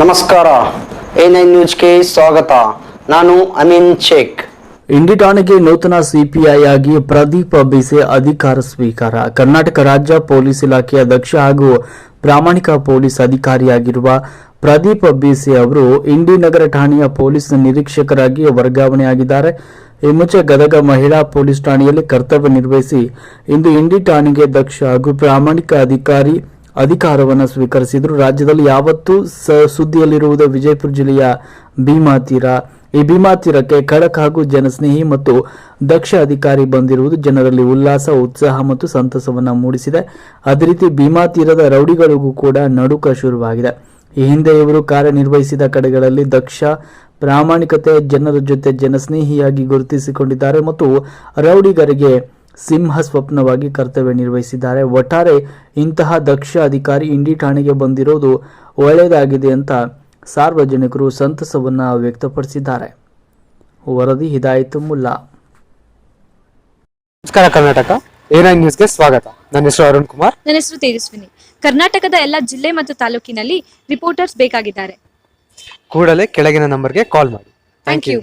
ನಮಸ್ಕಾರ. A nine ನ್ಯೂಸ್ಗೆ ಸ್ವಾಗತ. ನಾನು ಅಮೀನ್ ಶೇಖ್. ಇಂಡಿ ಠಾಣೆಗೆ ನೂತನ ಸಿಪಿಐ ಆಗಿ ಪ್ರದೀಪ್ ಬಿಸೆ ಅಧಿಕಾರ ಸ್ವೀಕಾರ. ಕರ್ನಾಟಕ ರಾಜ್ಯ ಪೊಲೀಸ್ ಇಲಾಖೆಯ ಅಧ್ಯಕ್ಷ ಹಾಗೂ ಪ್ರಾಮಾಣಿಕ ಪೊಲೀಸ್ ಅಧಿಕಾರಿಯಾಗಿರುವ ಪ್ರದೀಪ್ ಬಿಸೆ ಅವರು ಇಂಡಿ ನಗರ ಠಾಣೆಯ ಪೊಲೀಸ್ ನಿರೀಕ್ಷಕರಾಗಿ ವರ್ಗಾವಣೆಯಾಗಿದ್ದಾರೆ. ಈ ಮುಂಚೆ ಗದಗ ಮಹಿಳಾ ಪೊಲೀಸ್ ಠಾಣೆಯಲ್ಲಿ ಕರ್ತವ್ಯ ನಿರ್ವಹಿಸಿ ಇಂದು ಇಂಡಿ ಠಾಣೆಗೆ ದಕ್ಷ ಹಾಗೂ ಪ್ರಾಮಾಣಿಕ ಅಧಿಕಾರಿ ಅಧಿಕಾರವನ್ನು ಸ್ವೀಕರಿಸಿದ್ರು. ರಾಜ್ಯದಲ್ಲಿ ಯಾವತ್ತೂ ಸ- ಸುದ್ದಿಯಲ್ಲಿರುವುದು ವಿಜಯಪುರ ಜಿಲ್ಲೆಯ ಭೀಮಾ ತೀರ. ಈ ಭೀಮಾತೀರಕ್ಕೆ ಖಡಕ್ ಹಾಗೂ ಜನಸ್ನೇಹಿ ಮತ್ತು ದಕ್ಷ ಅಧಿಕಾರಿ ಬಂದಿರುವುದು ಜನರಲ್ಲಿ ಉಲ್ಲಾಸ, ಉತ್ಸಾಹ ಮತ್ತು ಸಂತಸವನ್ನು ಮೂಡಿಸಿದೆ. ಅದೇ ರೀತಿ ಭೀಮಾ ತೀರದ ರೌಡಿಗಳಿಗೂ ಕೂಡ ನಡುಕ ಶುರುವಾಗಿದೆ. ಈ ಹಿಂದೆ ಇವರು ಕಾರ್ಯನಿರ್ವಹಿಸಿದ ಕಡೆಗಳಲ್ಲಿ ದಕ್ಷ, ಪ್ರಾಮಾಣಿಕತೆ, ಜನರ ಜೊತೆ ಜನಸ್ನೇಹಿಯಾಗಿ ಗುರುತಿಸಿಕೊಂಡಿದ್ದಾರೆ ಮತ್ತು ರೌಡಿಗರಿಗೆ ಸಿಂಹ ಸ್ವಪ್ನವಾಗಿ ಕರ್ತವ್ಯ ನಿರ್ವಹಿಸಿದ್ದಾರೆ. ಒಟ್ಟಾರೆ ಇಂತಹ ದಕ್ಷ ಅಧಿಕಾರಿ ಇಂಡಿ ಠಾಣೆಗೆ ಬಂದಿರೋದು ಒಳ್ಳೆಯದಾಗಿದೆ ಅಂತ ಸಾರ್ವಜನಿಕರು ಸಂತಸವನ್ನು ವ್ಯಕ್ತಪಡಿಸಿದ್ದಾರೆ. ವರದಿ ಹಿದಾಯಿತು ಮುಲ್ಲಾ. ನಮಸ್ಕಾರ ಕರ್ನಾಟಕ. ನೈನ್ ನ್ಯೂಸ್ಗೆ ಸ್ವಾಗತ. ನನ್ನ ಹೆಸರು ಅರುಣ್ ಕುಮಾರ್. ನನ್ನ ಹೆಸರು ತೇಜಸ್ವಿನಿ. ಕರ್ನಾಟಕದ ಎಲ್ಲ ಜಿಲ್ಲೆ ಮತ್ತು ತಾಲೂಕಿನಲ್ಲಿ ರಿಪೋರ್ಟರ್ಸ್ ಬೇಕಾಗಿದ್ದಾರೆ. ಕೂಡಲೇ ಕೆಳಗಿನ ನಂಬರ್ಗೆ ಕಾಲ್ ಮಾಡಿ. Thank you